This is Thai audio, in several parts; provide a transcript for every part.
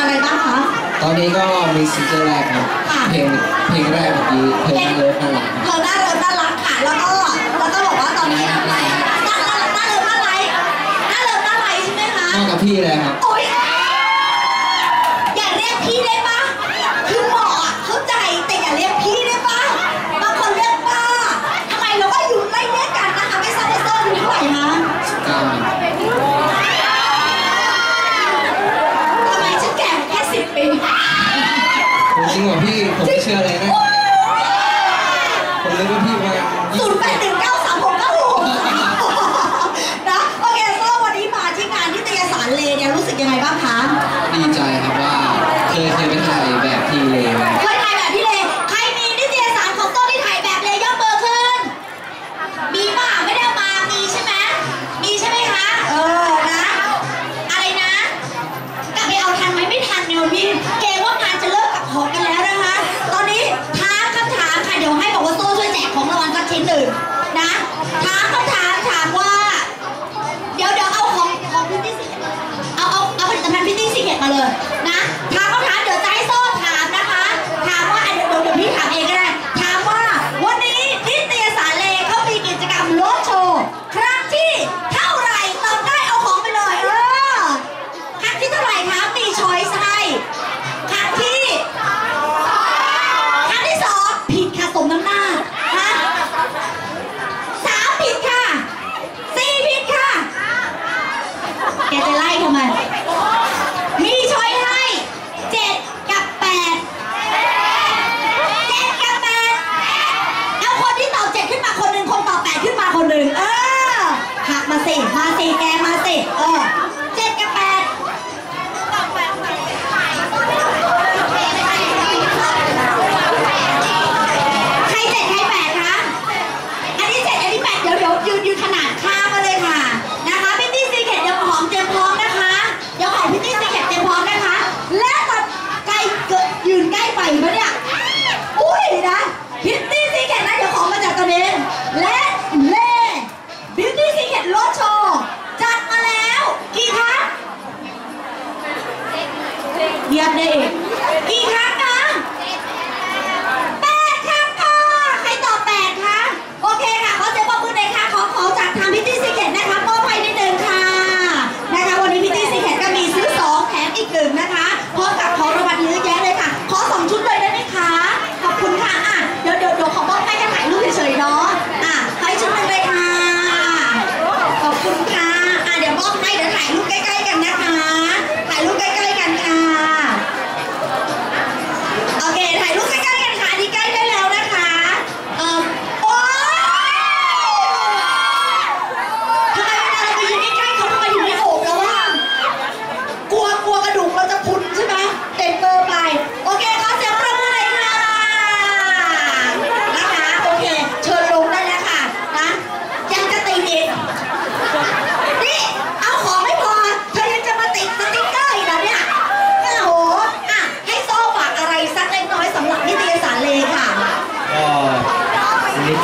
อะไรบ้างคะ ตอนนี้ก็มีซิงเกิลแรกครับเพลงเพลงแรกเมื่อกี้เพลงน่ารักน่ารักเธอน่ารักน่ารักค่ะ แล้วก็เราต้องบอกว่าตอนนี้ไรน่ารักน่ารักน่ารักน่ารักน่ารักใช่ไหมคะ เท่ากับพี่เลยครับ 아. ดรถโชว์จัดมาแล้ว กี่ครั้งเยียบได้เอก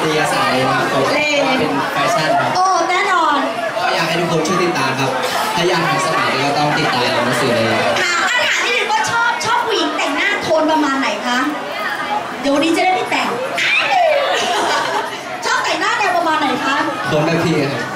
ทยาศาสตร์เลยครับเป็นแฟชั่นครับโอ้แน่นอนก็อยากให้ทุกคนช่วยติดตามครับ ถ้าอยากทันสมัยก็ต้องติดตามหนังสือเลยอะอาถามนิดนึงว่ชอบชอบผู้หญิงแต่งหน้าโทนประมาณไหนคะ เดี๋ยวนี้จะได้ไม่แต่ง ชอบแต่งหน้าแนวประมาณไหนคะ โดนแบบพี่ครับ